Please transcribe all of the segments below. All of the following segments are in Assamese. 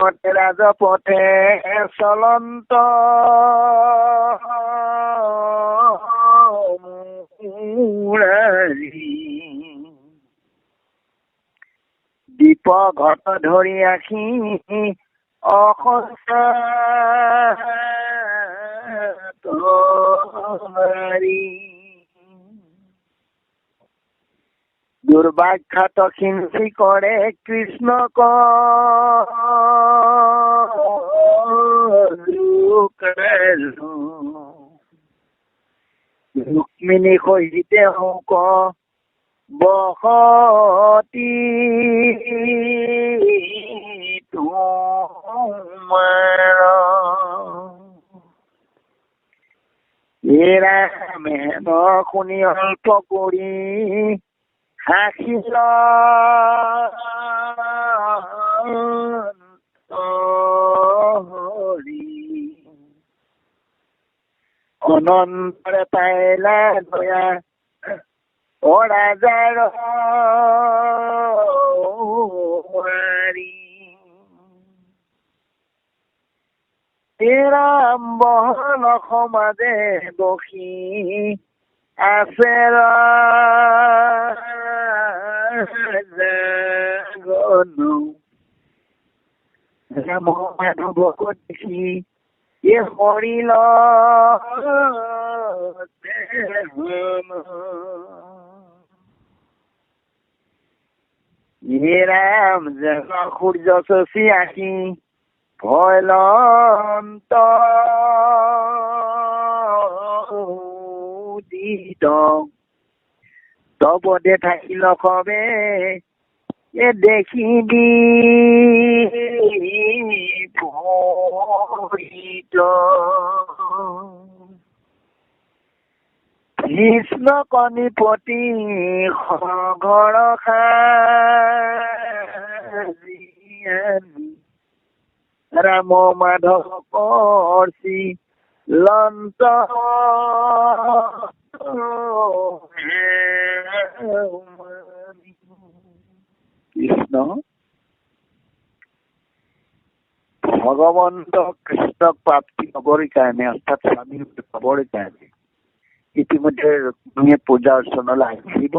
ৰাজপথে চলন্ত দীপ ঘট ধৰি আখি অসংসাৰী দুর্বাখ্যাত হিংসি করে কৃষ্ণ রুক্মিণী সহিতে হোক বসতি তোমাৰ এৰা মেহন শুনি অল্প কৰি হাসিল অনন্তরে পাইলা দয়া রাজার এরাম বহন সমাজে বসি আছে গনু ৰাম মাধৱক দেখি এ হৰিল হে ৰাম যেন সূৰ্য শশী আহি ভয়লন্ত উদিত তবদে থাকিল কবে এ দেখিবি। কৃষ্ণ কণিপতি ঘৰ ৰাম মাধৱ কৰচি লন্ত কৃষ্ণ ভগৱন্ত কৃষ্ণক প্ৰাপ্তি হবৰ কাৰণে অৰ্থাৎ স্বামী পাবৰ কাৰণে ইতিমধ্যে ৰুক্মিণীয়ে পূজা অৰ্চনালৈ আহিব।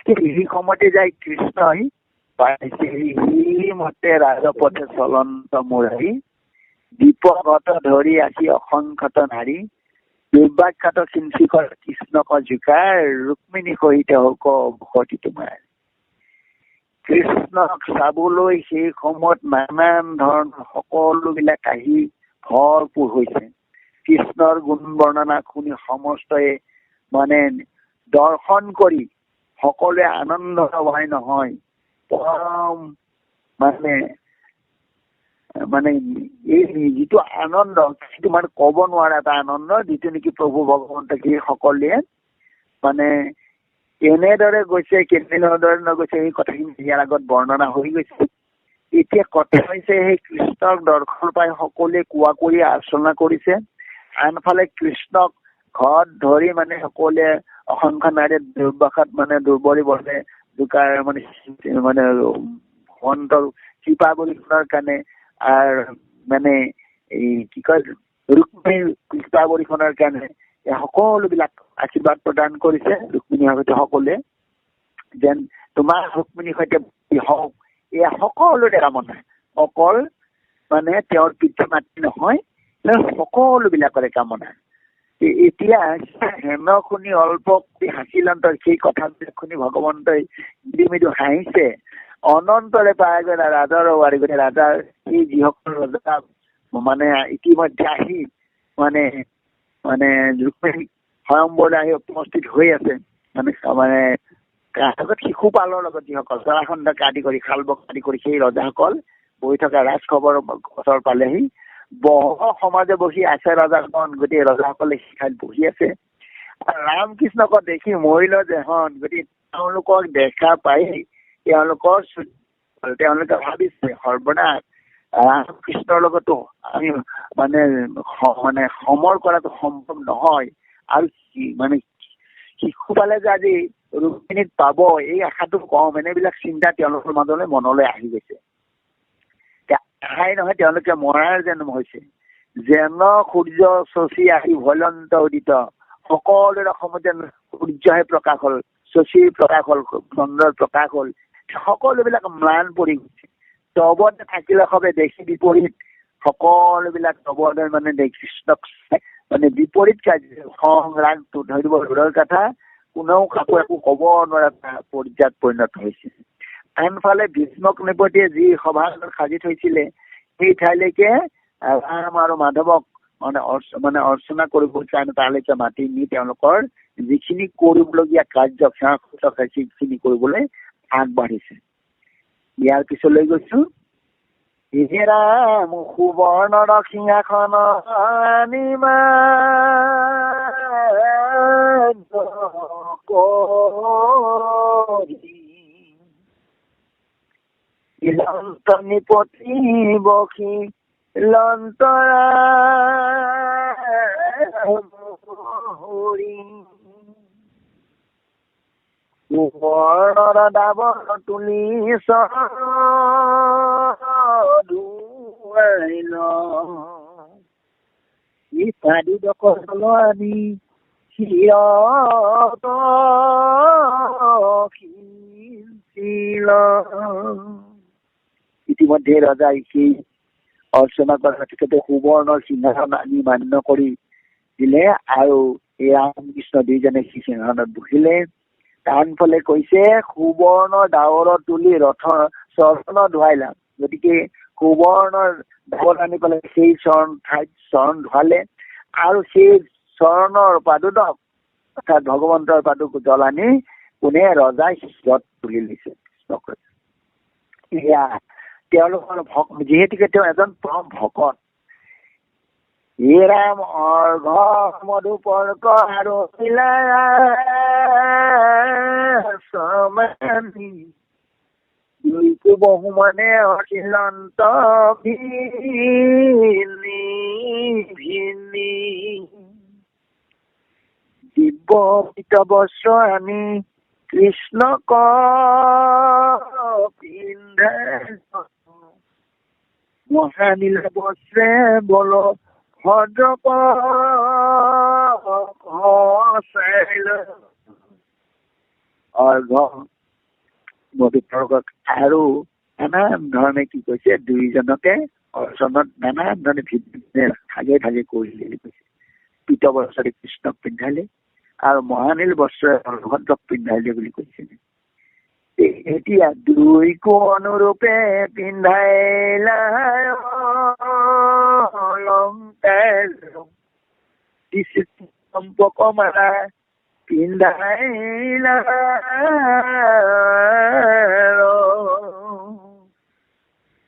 সেই সময়তে যাই কৃষ্ণই পাইছে। ৰাজপথে চলন্ত মুৰাৰী দীপগত ধৰি আহি অসংখ্যত নাৰী দুৰ্বাখ্যাত কিঞ্চিকৰ কৃষ্ণক জোকাৰ ৰুক্মিণী সহিতে হওক ভকতি তোমাৰ। কৃষ্ণক চাবলৈ সেই সময়ত নানান ধৰণৰ সকলোবিলাক আহি ভৰপূৰ হৈছে। কৃষ্ণৰ গুণ বৰ্ণনা শুনি সমস্তই মানে দৰ্শন কৰি সকলোৱে আনন্দ হোৱাই নহয়। পৰম মানে মানে এই যিটো আনন্দ সেইটো মানে কব নোৱাৰা এটা আনন্দ যিটো নেকি প্ৰভু ভগৱন্ত সেই সকলোৱে মানে কেনেদৰে গৈছে কেনেদৰে নগৈছে সেই কথাখিনি ইয়াৰ আগত বৰ্ণনা হৈ গৈছে। এতিয়া কথা হৈছে সেই কৃষ্ণক দৰ্শন পাই সকলোৱে কোৱা কৰি আলোচনা কৰিছে। আনফালে কৃষ্ণক ঘৰত ধৰি মানে সকলোৱে অসংখ্য নাৰীয়ে দুৰ্বাসাত মানে দুৰ্বলী বলে জোকাৰ মানে মানে ভগৱন্তৰ কৃপা বলিখনৰ কাৰণে আৰু মানে এই কি কয় বলিখনৰ কাৰণে এই সকলোবিলাক আশীৰ্বাদ প্ৰদান কৰিছে ৰুক্মিণীৰ সৈতে সকলোৱে। যেন তোমাৰ ৰুক্মিণীৰ সৈতে হওক এয়া সকলোৰে কামনা। অকল মানে তেওঁৰ পিতৃ মাতৃ নহয় সকলোবিলাকৰে কামনা। এতিয়া হেম শুনি অল্প হাঁহিলন্তৰ সেই কথাবিলাক শুনি ভগৱন্তই মৃদু মৃদু হাঁহিছে। অনন্তৰে পাই গ'লে ৰাজাৰ ৱাৰী গ'লে ৰাজাৰ সেই যিসকল ৰজা মানে ইতিমধ্যে আহি মানে মানে ৰুক্মিণী স্বয়ম্বৰলৈ আহি উপস্থিত হৈ আছে মানে মানে শিশুপালৰ লগত যিসকল জৰাখণ্ডক আদি কৰি খালবক আদি কৰি সেই ৰজাসকল বহি থকা ৰাজখবৰ ওচৰ পালেহি। বহ সমাজে বহি আছে ৰজাখন গোটেই ৰজাসকলে শিক্ষাত বহি আছে। ৰামকৃষ্ণক দেখি মৰিল যেহন গতিকে তেওঁলোকক দেখা পাই তেওঁলোকৰ তেওঁলোকে ভাবিছে সৰ্বনাশ ৰামকৃষ্ণৰ লগতো আমি মানে মানে সমৰ কৰাটো সম্ভৱ নহয়। আৰু মানে শিশু পালে যে আজি ৰুক্মিণীক পাব এই আশাটো কম এনেবিলাক চিন্তা তেওঁলোকৰ মাজলৈ মনলৈ আহি গৈছে। নাই নহয় তেওঁলোকে মৰাৰ যেন হৈছে। যেন সূৰ্য শশী আহি ভলন্ত উদিত। সকলোৰে অসমত যেন সূৰ্যহে প্ৰকাশ হ'ল শশীৰ প্ৰকাশ হ'ল চন্দ্ৰৰ প্ৰকাশ হ'ল। সকলোবিলাক ম্লান পৰি গৈছে। তবতে থাকিলে সবে দেখি বিপৰীত। সকলোবিলাক তবতে মানে কৃষ্ণক মানে বিপৰীত কাৰ্য খং ৰাগটো ধৰিব দূৰৰ কথা কোনেও কাকো একো কব নোৱাৰা পৰ্যায়ত পৰিণত হৈছে। আনফালে ভীষ্মক নৃপতিয়ে যি সভা সাজি থৈছিলে সেই ঠাইলৈকে ৰাম আৰু মাধৱক মানে মানে অৰ্চনা কৰিব কাৰণে তালৈকে মাতি নি তেওঁলোকৰ যিখিনি কৰিবলগীয়া কাৰ্য সেৱা সেইখিনি কৰিবলৈ আগবাঢ়িছে। ইয়াৰ পিছলৈ গৈছো ৰাম সুবৰ্ণৰ সিংহাসন আনিমা লন্ত নিপতি বসি লন্তৰা তুলি আনি ইতিমধ্যে ৰজাই সেই অৰ্চনা কৰাৰ পিছতে সুবৰ্ণৰ সিংহাসন আনি মান্য কৰি দিলে আৰু এই ৰামকৃষ্ণ দুইজনে সেই সিংহাসনত বহিলে। টানফালে কৈছে সুবৰ্ণৰ ডাৱৰত তুলি ৰথৰ চৰণ ধুৱাইলাম গতিকে সুবৰ্ণৰ ডাৱৰ আনি পেলাই সেই চৰণ ঠাইত চৰণ ধুৱালে আৰু সেই চৰণৰ পাদুদক অৰ্থাৎ ভগৱন্তৰ পাদুক জল আনি কোনে ৰজাই শিৰত তুলি লৈছে এয়া তেওঁলোকৰ যিহেতুকে তেওঁ এজন পৰম ভকত ৰাম অৰ্ঘ মধুপৰ্ক আৰু দুইকো বহুমানে অখিলন্ত ভিনি ভিনি দিব্য পিত বস্ত্ৰ আনি কৃষ্ণক পিন্ধে মহানীল বস্ত্ৰে বল মধুপৰ্গক আৰু নানান ধৰণে কি কৈছে দুইজনকে অৰ্চনত নানান ধৰণে ভিন্ন ভাগে ভাগে কৰিলে কৈছে পিত বস্ত্ৰৰে কৃষ্ণক পিন্ধালে আৰু মহানীল বস্ত্ৰৰে বলভদ্ৰক পিন্ধাইলে বুলি কৈছে এতিয়া দুই কোন ৰূপে পিন্ধাইলাম্পক মালা পিন্ধাইলা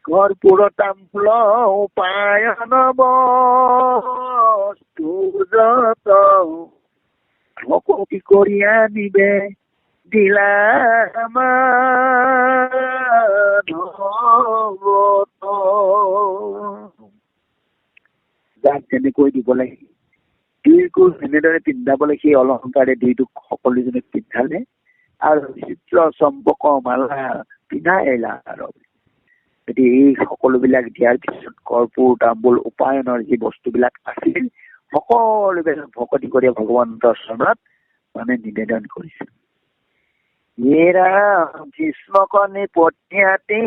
ঘৰপুৰ তামোল উপায়ন বস্তু যত ভকতি কৰি নিবে যাক যেনেকৈ দিব লাগে। দুইকো এনেদৰে পিন্ধাবলৈ সেই অলংকাৰে দুইটোক সকলোজনে পিন্ধালে। আৰু চিত্ৰ চম্পক মালা পিন্ধাই আহিলা আৰু। গতিকে এই সকলোবিলাক দিয়াৰ পিছত কৰ্পূৰ তাম্বুল উপায়নৰ যি বস্তুবিলাক আছিল সকলোবিলাক ভকতি কৰি ভগৱন্তৰ চৰণত মানে নিবেদন কৰিছিল। এৰা ভীষ্মকনি পত্নীয়াতি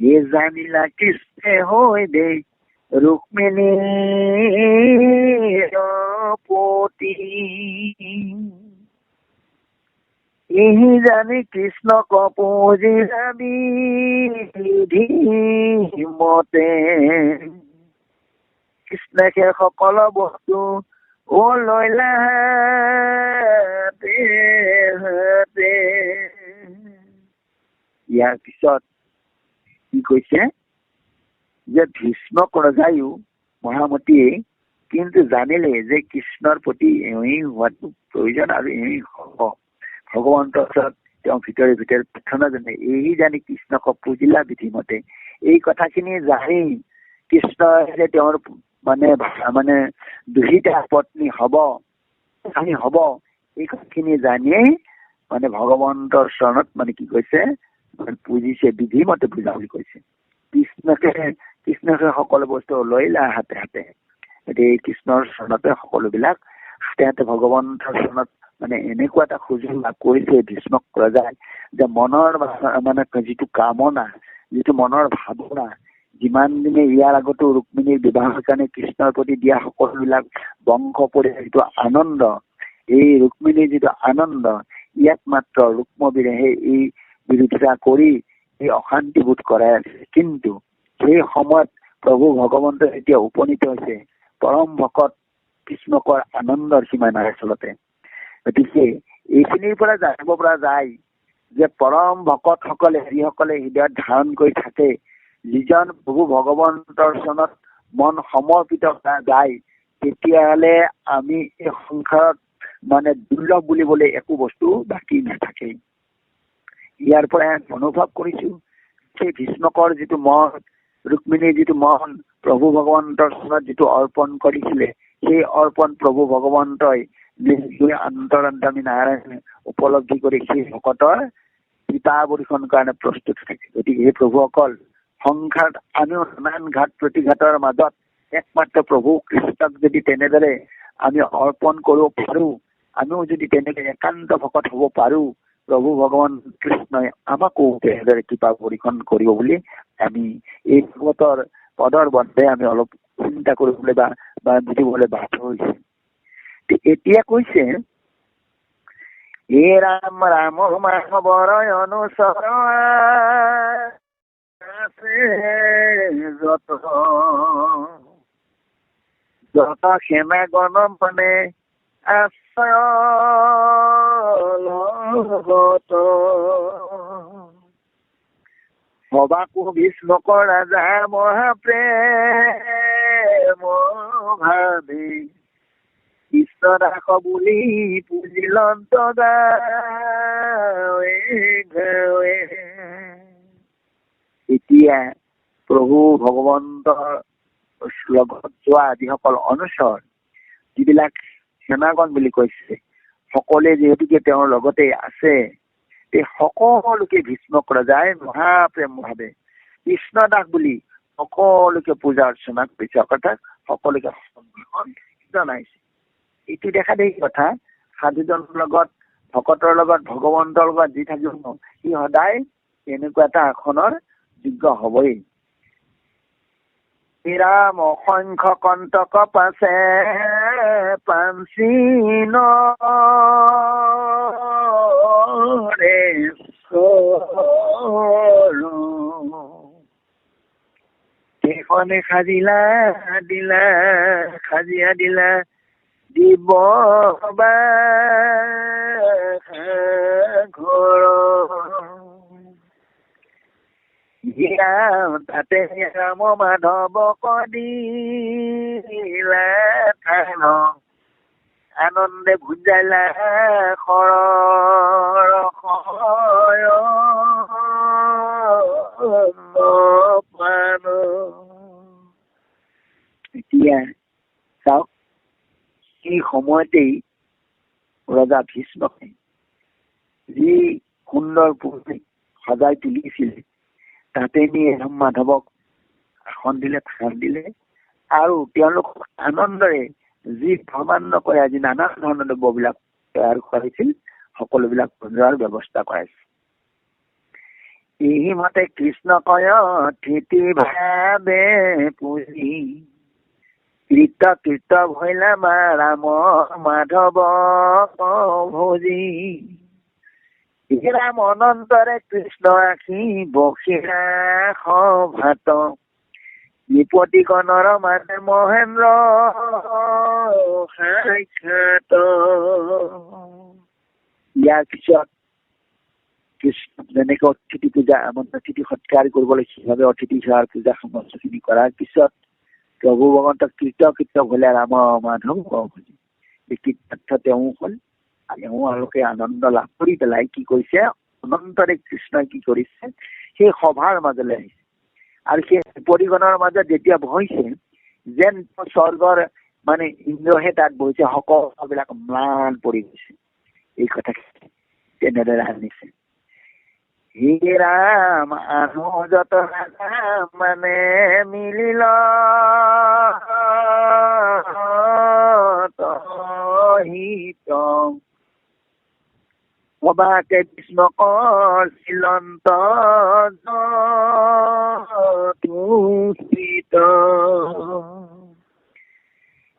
এ জানিলা কৃষ্ণে হৈ দে ৰুক্মিণী পতি ইহি জানি কৃষ্ণ কপুজি যাবি মতে কৃষ্ণে সেই সকলো বস্তু ও ইয়াৰ পিছত কি কৈছে? যে ভীষ্মক ৰজায়ো মহামতীয়ে কিন্তু জানিলে যে কৃষ্ণৰ প্ৰতি এওঁই হোৱাটো প্ৰয়োজন আৰু এওঁই হ'ব। ভগৱন্তৰ ওচৰত তেওঁ ভিতৰে ভিতৰে প্ৰাৰ্থনা জনাই এই জানি কৃষ্ণক পুজিলা বিধিমতে। এই কথাখিনি জানি কৃষ্ণই যে তেওঁৰ মানে মানে দুহিতা পত্নী হব স্বামী হব এই কথাখিনি জানিয়েই মানে ভগৱন্তৰ চৰণত মানে কি কৈছে পুজিছে বিধিমতে পূজা বুলি কৈছে। কৃষ্ণকে কৃষ্ণকে সকলো বস্তু লৈ লা হাতে হাতে। এতিয়া এই কৃষ্ণৰ চৰণতে সকলোবিলাক হাতে হাতে ভগৱন্তৰ চৰণত মানে এনেকুৱা এটা সুযোগ লাভ কৰিছে ভীষ্মক ৰজাই যে মনৰ মানে যিটো কামনা যিটো মনৰ ভাৱনা যিমান দিনে ইয়াৰ আগতো ৰুক্মিণীৰ বিবাহৰ কাৰণে কৃষ্ণৰ প্ৰতি দিয়া সকলোবিলাক বংশ পৰি যিটো আনন্দ এই ৰুক্মিণীৰ যিটো আনন্দ ইয়াত মাত্ৰ ৰুক্মবীৰেহে এই বিৰোধিতা কৰি এই অশান্তিবোধ কৰাই আছে। কিন্তু সেই সময়ত প্ৰভু ভগৱন্ত এতিয়া উপনীত হৈছে পৰম ভকত কৃষ্ণকৰ আনন্দৰ সীমা নাই আচলতে। গতিকে এইখিনিৰ পৰা জানিব পৰা যায় যে পৰম ভকতসকলে যিসকলে হৃদয়ত ধাৰণ কৰি থাকে যিজন প্ৰভু ভগৱন্তৰ চনত মন সমৰ্পিত যায় তেতিয়াহ'লে আমি এই সংসাৰত মানে দুৰ্লভ বুলিবলৈ একো বস্তু বাকী নাথাকে। ইয়াৰ পৰা অনুভৱ কৰিছো সেই ভীষ্মকৰ যিটো মন ৰুক্মিণীৰ যিটো মন প্ৰভু ভগৱন্তৰ চনত যিটো অৰ্পণ কৰিছিলে সেই অৰ্পণ প্ৰভু ভগৱন্তই অন্তৰন্তমী নাৰায়ণ উপলব্ধি কৰি সেই ভকতৰ পিতাৱৰীখন কাৰণে প্ৰস্তুত থাকে। গতিকে সেই প্ৰভুসকল সংসাৰত আমিও নানান ঘাট প্ৰতিঘাতৰ মাজত একমাত্ৰ প্ৰভু কৃষ্ণক যদি তেনেদৰে আমি অৰ্পণ কৰিব পাৰো আমিও যদি তেনেকে একান্ত ভকত হ'ব পাৰো প্ৰভু ভগৱান কৃষ্ণই আমাকো তেনেদৰে কৃপা পৰীক্ষণ কৰিব বুলি আমি এই ভগৱতৰ পদৰ বন্ধে আমি অলপ চিন্তা কৰিবলৈ বা বুজিবলৈ বাধ্য হৈছে। এতিয়া কৈছে এ ৰাম ৰাম মাধৱৰ অনুচৰ যত। সেনা গণ মানে সবাকো ভীষ্মকৰ ৰাজা মহাপ্ৰেম ভাবি। কৃষ্ণ বুলি পুজিলন্ত গাৱে গাৱে এতিয়া প্ৰভু ভগৱন্তৰ লগত যোৱা যিসকল অনুচৰ, যিবিলাক সেনাগণ বুলি কৈছে সকলোৱে যিহেতুকে তেওঁৰ লগতে আছে, এই সকলোকে ভীষ্মক ৰজাই মহাপ্ৰেম ভাৱে কৃষ্ণ দাস বুলি সকলোকে পূজা অৰ্চনা কৰিছে, অৰ্থাৎ সকলোকে জনাইছে। এইটো দেখা দেখি কথা, সাধুজনৰ লগত, ভকতৰ লগত, ভগৱন্তৰ লগত যি থাকিব, সি সদায় এনেকুৱা এটা আসনৰ যোগ্য হবই। ৰাম অসংখ্য কণ্টক পাছে পাঞ্চিন সেইখনে খাজিলা দিলা খাজিয়া দিলা দিব ঘৰ তাতে ৰাম মাধৱ কদিলা আনন্দে ভুজালা খৰ এতিয়া চাওক সেই সময়তেই ৰজা ভীষ্মকে যি সুন্দৰ পুৰুষে সজাই তুলিছিলে তাতে নি এম মাধৱক আসন দিলে থান দিলে। আৰু তেওঁলোকক আনন্দৰে যি ভ্ৰমাণ নকৰে আজি নানা ধৰণৰ দ্ৰব্যবিলাক তৈয়াৰ কৰাইছিল সকলোবিলাক যোৱাৰ ব্যৱস্থা কৰাইছে এই মতে কৃষ্ণ কয় ভাবে পুজি কৃত কৃত ভৈলা মা ৰাম মাধৱ ভোজি। ৰাম অনন্তৰে কৃষ্ণ আখি বসিৰা সভাত বিপতি গণৰ মানে মহেন্দ্ৰ সাক্ষাত ইয়াৰ পিছত যেনেকে অতিথি পূজা আমাৰ অতিথি সৎকাৰ কৰিবলৈ সেইভাৱে অতিথি সেৱাৰ পূজা সমস্তখিনি কৰাৰ পিছত প্ৰভু ভগৱন্তক কৃত কৃত হলে ৰাম মাধৱ কৃতাৰ্থ তেওঁ হল এওঁলোকে আনন্দ লাভ কৰি পেলাই কি কৰিছে অনন্তৰে কৃষ্ণই কি কৰিছে সেই সভাৰ মাজলৈ আহিছে আৰু সেই পৰিগণৰ মাজত যেতিয়া বহিছে যেন স্বৰ্গৰ মানে ইন্দ্ৰহে তাত বহিছে সকলোবিলাক ম্লান পৰি গৈছে এই কথা তেনেদৰে আনিছে হে ৰাম আনো যত মানে মিলিল সবাকে কৃষ্ণকৰ চিলন্ত তুষিত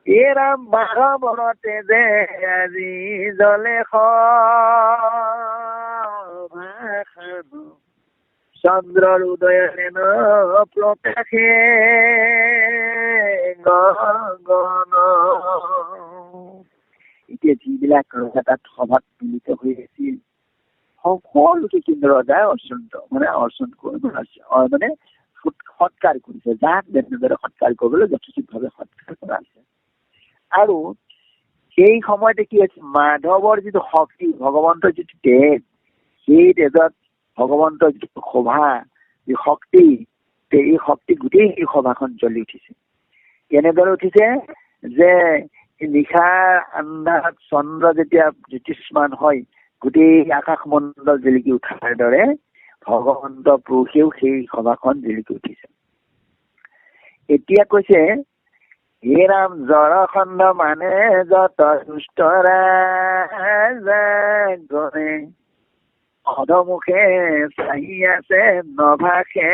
এৰাম বাঘা বনতে দে আজি জলে খানো চন্দ্ৰৰ উদয়ন প্ৰকাশে গগন এতিয়া যিবিলাক ৰজা সভাত মিলিত হৈ আছিল। সকলোকে কিন্তু ৰজাই অৰ্চন মানে অৰ্চন মানে সৎকাৰ কৰিছে। যাক যেনেদৰে সৎকাৰ কৰিবলৈ যথেষ্টভাৱে সৎকাৰ কৰা হৈছে। আৰু সেই সময়তে কি হৈছে মাধৱৰ যিটো শক্তি, ভগৱন্তৰ যিটো তেজ, সেই তেজত ভগৱন্তৰ যিটো শোভা, যি শক্তি এই শক্তি গোটেই এই সভাখন জ্বলি উঠিছে। কেনেদৰে উঠিছে? যে নিশাৰ আন্ধাৰত চন্দ্ৰ যেতিয়া জ্যোতিষ্মান হয় গোটেই আকাশ মণ্ডল জিলিকি উঠাৰ দৰে ভগৱন্ত পুৰুষেও সেই সভাখন জিলিকি উঠিছে। এতিয়া কৈছে হে ৰাম জৰখণ্ড মানে যত দুষ্ট ৰাজে চাহি আছে নভাষে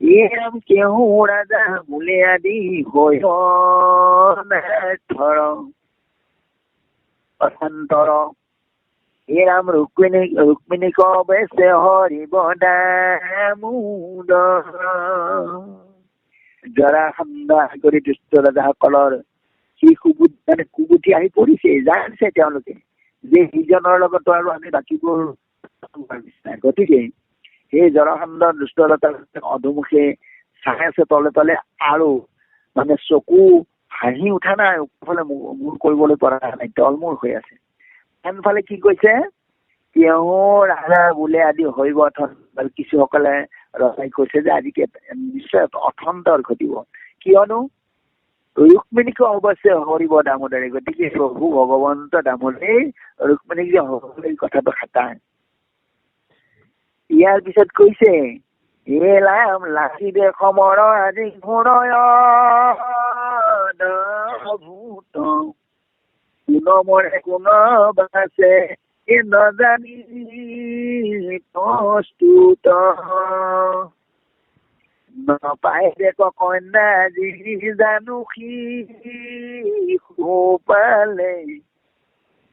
সে হৰিব দামুদ জৰা সন্দাহ কৰি দুষ্ট ৰজাসকলৰ সেই সুবুধ মানে কুবুদ্ধি আহি পৰিছে জানিছে তেওঁলোকে যে সিজনৰ লগতো আৰু আমি বাকীবোৰ গতিকে সেই জৰাখণ্ডৰ দুষ্টলতা অধুমুখে চাই আছে তলে তলে আৰু মানে চকু হাঁহি উঠা নাই ওপৰফালে মূৰ কৰিবলৈ পৰা নাই তলমূৰ হৈ আছে। আনফালে কি কৈছে? তেওঁ ৰাজা বোলে আদি হৈব কিছুসকলে ৰজাই কৈছে যে আজি নিশ্চয় অথন্তৰ ঘটিব। কিয়নো ৰুক্মিণীকো অৱশ্যে হৰিব দামোদৰে গতিকে প্ৰভু ভগৱন্ত দামোদৰে ৰুক্মিণীক যে হৰি কথাটো খাটায়। ইয়াৰ পিছত কৈছে এলাম দে সমৰ আজি ভূত। কোন মৰে কোন বাছে এ নজানি প্ৰস্তুত। নপাই দেখ কন্যা যি জানো সি পালে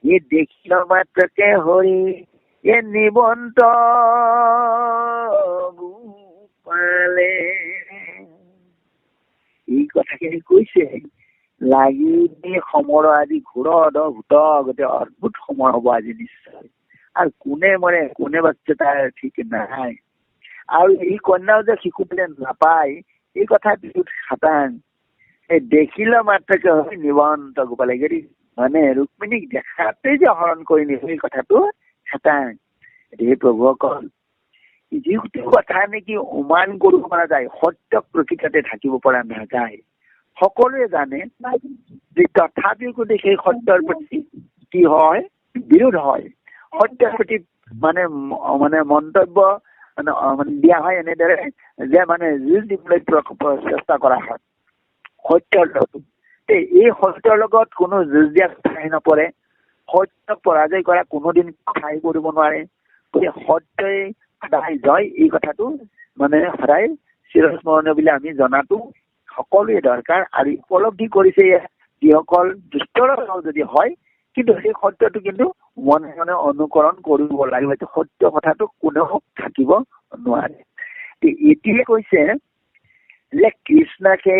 এই দেখিল মাত্ৰকে হৰি এ নিবন্ত গোপালে এই কথাখিনি কৈছে লাগি সমর আজি ঘোর ভূত গোটে অদ্ভুত সময় হব আজি নিশ্চয় আর কোনে মরে কোনে বাচ্চা তার ঠিক নাই আৰু এই কন্যাও যে শিশু নাপায় এই কথা বিহুত খাটাং এই দেখিলে মাত্ৰকে হয় নিবন্ত গোপালে যদি মানে ৰুক্মিণীক দেখাতেই যে হৰণ কৰি নিব এই কথাটো খাটাং হে প্ৰভুসকল যিটো কথা নেকি উমান কৰিব পৰা যায় সত্য প্ৰকৃততে থাকিব পৰা নাযায় সকলোৱে জানে যে তথাপিও কিন্তু সেই সত্যৰ প্ৰতি কি হয় বিৰোধ হয় সত্যৰ প্ৰতি মানে মানে মন্তব্য মানে দিয়া হয় এনেদৰে যে মানে যুঁজ দিবলৈ চেষ্টা কৰা হয় সত্যৰ লগত এই সত্যৰ লগত কোনো যুঁজ দিয়া ঠাই নপৰে সত্যক পৰাজয় কৰা কোনোদিন ঠাই কৰিব নোৱাৰে। গতিকে সত্যই সদায় জয় এই কথাটো মানে সদায় চিৰস্মৰণীয় বুলি আমি জনাটো সকলোৱে দৰকাৰ আৰু উপলব্ধি কৰিছে যিসকল দুষ্টৰ যদি হয় কিন্তু সেই সত্যটো কিন্তু মনে মনে অনুকৰণ কৰিব লাগিব। সত্য কথাটো কোনেও থাকিব নোৱাৰে। এতিয়া কৈছে যে কৃষ্ণকে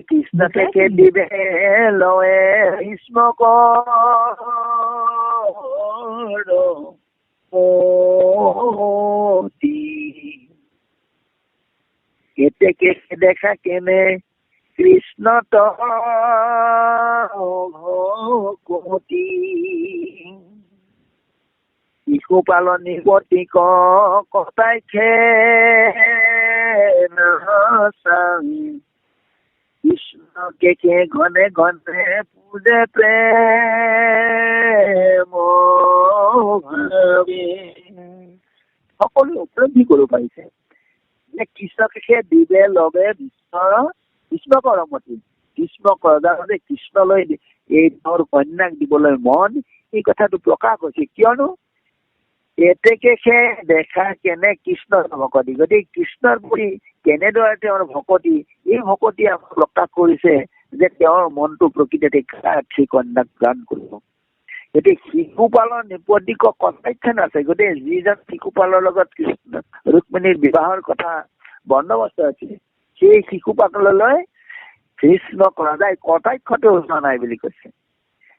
কৃষ্ণকে দিবে লয়ে ভীষ্মক কেতেকে দেখা কেনে কৃষ্ণ তমতি শিশু পালনী পতি কটাই খে কৃষ্ণ কে ঘনে ঘনে পূজে প্ৰেম সকলো উপলব্ধি কৰিব পাৰিছে যে কৃষ্ণকে দিবে লবে বিষ্ণৰ কৃষ্ণক ৰমতি কৃষ্ণক ৰজাহঁতে কৃষ্ণলৈ এই তেওঁৰ কন্যাক দিবলৈ মন এই কথাটো প্ৰকাশ হৈছে। কিয়নো এতেকে সে দেখা কেনে কৃষ্ণৰ ভকতি। গতিকে কৃষ্ণৰ প্ৰতি কেনেদৰে তেওঁৰ ভকতি, এই ভকতি আমাক প্ৰকাশ কৰিছে যে তেওঁৰ মনটো প্ৰকৃততে কন্যাক দান কৰিব। গতিকে শিশুপালৰ নিপদিক কণ্ঠাখ্যান আছে। গতিকে যিজন শিশুপালৰ লগত কৃষ্ণ ৰুক্মিণীৰ বিবাহৰ কথা বন্দবস্ত আছে সেই শিশুপাললৈ কৃষ্ণক ৰজাই কটাক্ষটো হোৱা নাই বুলি কৈছে।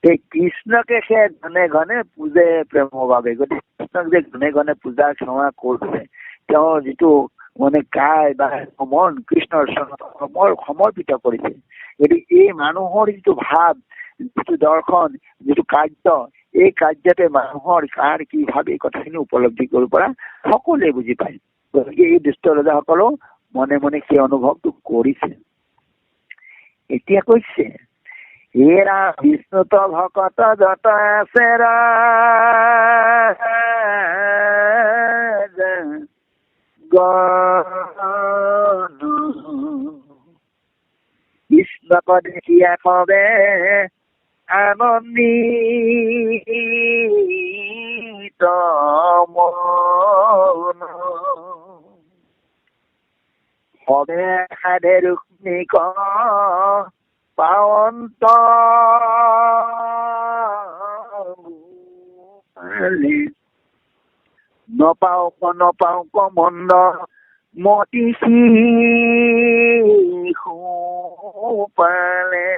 এই কৃষ্ণকে সে ঘনে ঘনে পূজে প্ৰেমৰ বাবে গতিকে কৃষ্ণক যে ঘনে ঘনে পূজা সেৱা কৰিছে তেওঁৰ যিটো মানে কায় বা মন কৃষ্ণৰ সমৰ সমৰ্পিত কৰিছে, গতিকে এই মানুহৰ যিটো ভাৱ, যিটো দৰ্শন, যিটো কাৰ্য, এই কাৰ্যতে মানুহৰ কাৰ কি ভাৱ, এই কথাখিনি উপলব্ধি কৰিব পৰা সকলোৱে বুজি পায়। গতিকে এই দুষ্ট ৰজাসকলেও মনে মনে সেই অনুভৱটো কৰিছে। এতিয়া কৈছে এৰা বিষ্ণুত ভকত যত আছে কৃষ্ণক দেখিয়া কবে আনন্দিত মন হবে সাধে নপাও ক নপাও ক মন্দ মতিছি পালে